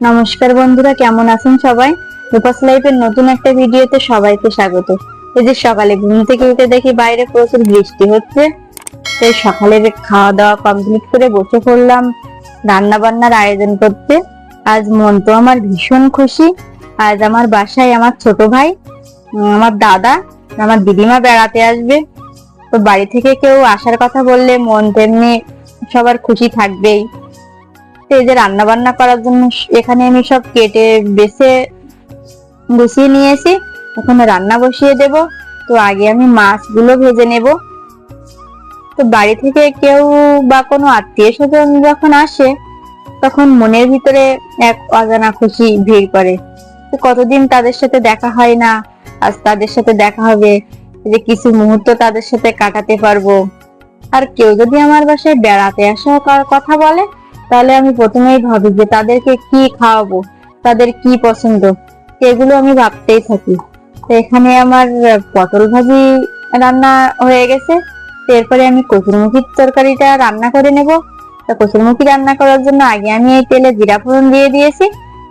নমস্কার বন্ধুরা, কেমন আছেন সবাই? রূপাস লাইফের নতুন একটা ভিডিওতে সবাইকে স্বাগত। এই যে সকালে ঘুম থেকে উঠে দেখি বাইরে প্রচুর বৃষ্টি হচ্ছে। তাই সকালের খাওয়া দাওয়া কমপ্লিট করে বসে পড়লাম রান্না বান্নার আয়োজন করতে। আজ মন তো আমার ভীষণ খুশি। আজ আমার বাসায় আমার ছোট ভাই আমার দাদা, আমার দিদিমা বেড়াতে আসবে। তো বাড়ি থেকে কেউ আসার কথা বললে মন তেমনি সবার খুশি থাকবেই। এই যে রান্না বান্না করার জন্য এখানে আমি সব কেটে বেছে গুছিয়ে নিয়েছি। এখন রান্না বসিয়ে দেব। তো আগে আমি মাছগুলো ভেজে নেব। তো বাড়ি থেকে কেউ বা কোনো আত্মীয় স্বজন যখন আসে, তখন মনের ভিতরে এক অজানা খুশি ভিড় করে। তো কতদিন তাদের সাথে দেখা হয় না, আজ তাদের সাথে দেখা হবে, যে কিছু মুহূর্ত তাদের সাথে কাটাতে পারব। আর কেউ যদি আমার বাসায় বেড়াতে আসা ক- কথা বলে তাহলে আমি প্রথমেই ভাবি যে তাদেরকে কি খাওয়াবো, তাদের কি পছন্দ, এগুলো আমি ভাবতেই থাকি। তো এখানে আমার পটল ভাজি রান্না হয়ে গেছে। এরপরে আমি কচুরমুখির তরকারিটা রান্না করে নেব। তো কচুরমুখি রান্না করার জন্য আগে আমি এই তেলে জিরা ফোড়ন দিয়ে দিয়েছি।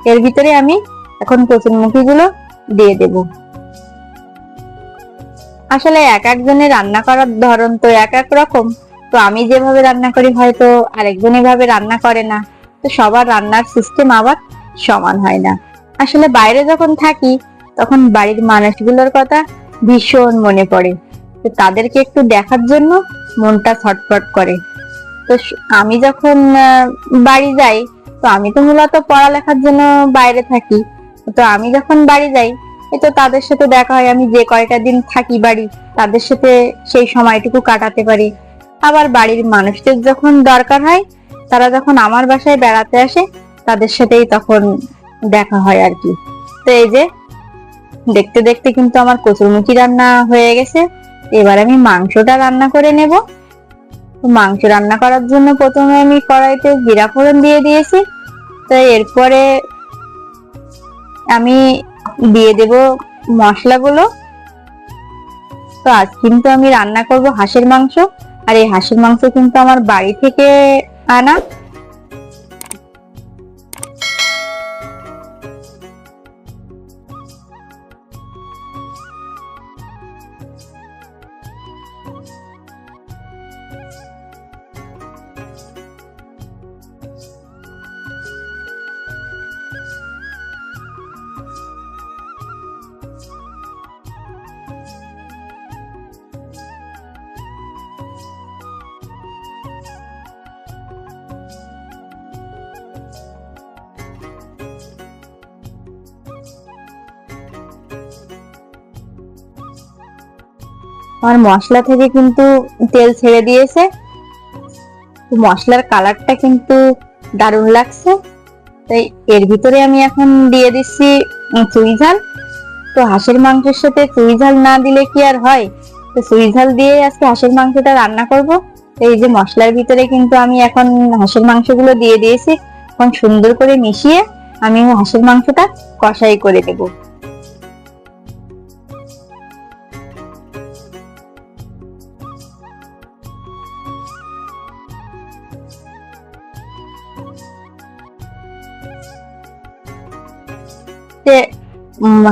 এর ভিতরে আমি এখন কচুরমুখি গুলো দিয়ে দেব। আসলে এক একজনের রান্না করার ধরন তো এক এক রকম। তো আমি যেভাবে রান্না করি হয়তো আরেকজন এভাবে রান্না করে না। তো সবার রান্নার সিস্টেম আবার সমান হয় না। আসলে বাইরে যখন থাকি, তখন বাড়ির মানুষগুলোর কথা ভীষণ মনে পড়ে। তো তাদেরকে একটু দেখার জন্য মনটা ছটফট করে। তো আমি যখন বাড়ি যাই, তো আমি তো মূলত পড়ালেখার জন্য বাইরে থাকি। তো আমি যখন বাড়ি যাই তো তাদের সাথে দেখা হয়, আমি যে কয়টা দিন থাকি বাড়ি, তাদের সাথে সেই সময়টুকু কাটাতে পারি। আবার বাড়ির মানুষদের যখন দরকার হয়, তারা যখন আমার বাসায় বেড়াতে আসে, তাদের সাথেই তখন দেখা হয় আর কি। তো এই যে, দেখতে দেখতে কিন্তু আমার কচুরমুখী রান্না হয়ে গেছে। এবার আমি মাংসটা রান্না করে নেব। মাংস রান্না করার জন্য প্রথমে আমি কড়াইতে জিরা ফোড়ন দিয়ে দিয়েছি। তো এরপরে আমি দিয়ে দেব মশলাগুলো। তো আজ কিন্তু আমি রান্না করব হাঁসের মাংস। আর এই হাঁসের মাংস কিন্তু আমার বাড়ি থেকে আনা। আমার মশলা থেকে কিন্তু তেল ছেড়ে দিয়েছে। মশলার কালারটা কিন্তু দারুণ লাগছে। তাই এর ভিতরে আমি এখন দিয়ে দিচ্ছি চুই ঝাল। তো হাঁসের মাংসের সাথে চুই ঝাল না দিলে কি আর হয়? তো চুই ঝাল দিয়ে আজকে হাঁসের মাংসটা রান্না করব। এই যে মশলার ভিতরে কিন্তু আমি এখন হাঁসের মাংসগুলো দিয়ে দিয়েছি। এখন সুন্দর করে মিশিয়ে আমি হাঁসের মাংসটা কষাই করে দেবো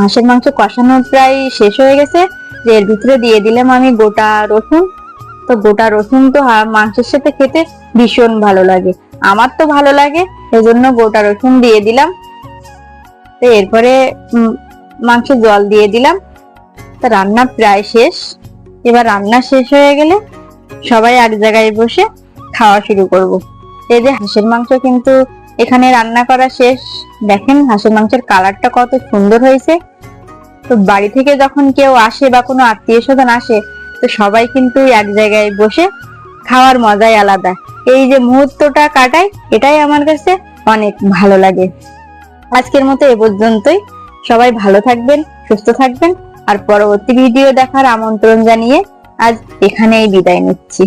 হাঁসের মাংস কষানো প্রায় শেষ হয়ে গেছে। যে, এর ভিতরে দিয়ে দিলাম আমি গোটা রসুন। তো গোটা রসুন তো মাংসের সাথে খেতে ভীষণ ভালো লাগে। আমার তো ভালো লাগে, এজন্য গোটা রসুন দিয়ে দিলাম। তো এরপরে মাংসে জল দিয়ে দিলাম। তো রান্না প্রায় শেষ। এবার রান্না শেষ হয়ে গেলে সবাই এক জায়গায় বসে খাওয়া শুরু করব। এই যে হাঁসের মাংস কিন্তু এখানে রান্না করা শেষ। দেখেন হাঁসের মাংসের কালারটা কত সুন্দর হয়েছে। তো বাড়ি থেকে যখন কেউ আসে বা কোনো আত্মীয় স্বজন আসে, তো সবাই কিন্তু এক জায়গায় বসে খাওয়ার মজাই আলাদা। এই যে মুহূর্তটা কাটাই, এটাই আমার কাছে অনেক ভালো লাগে। আজকের মতো এ পর্যন্তই। সবাই ভালো থাকবেন, সুস্থ থাকবেন। আর পরবর্তী ভিডিও দেখার আমন্ত্রণ জানিয়ে আজ এখানেই বিদায় নিচ্ছি।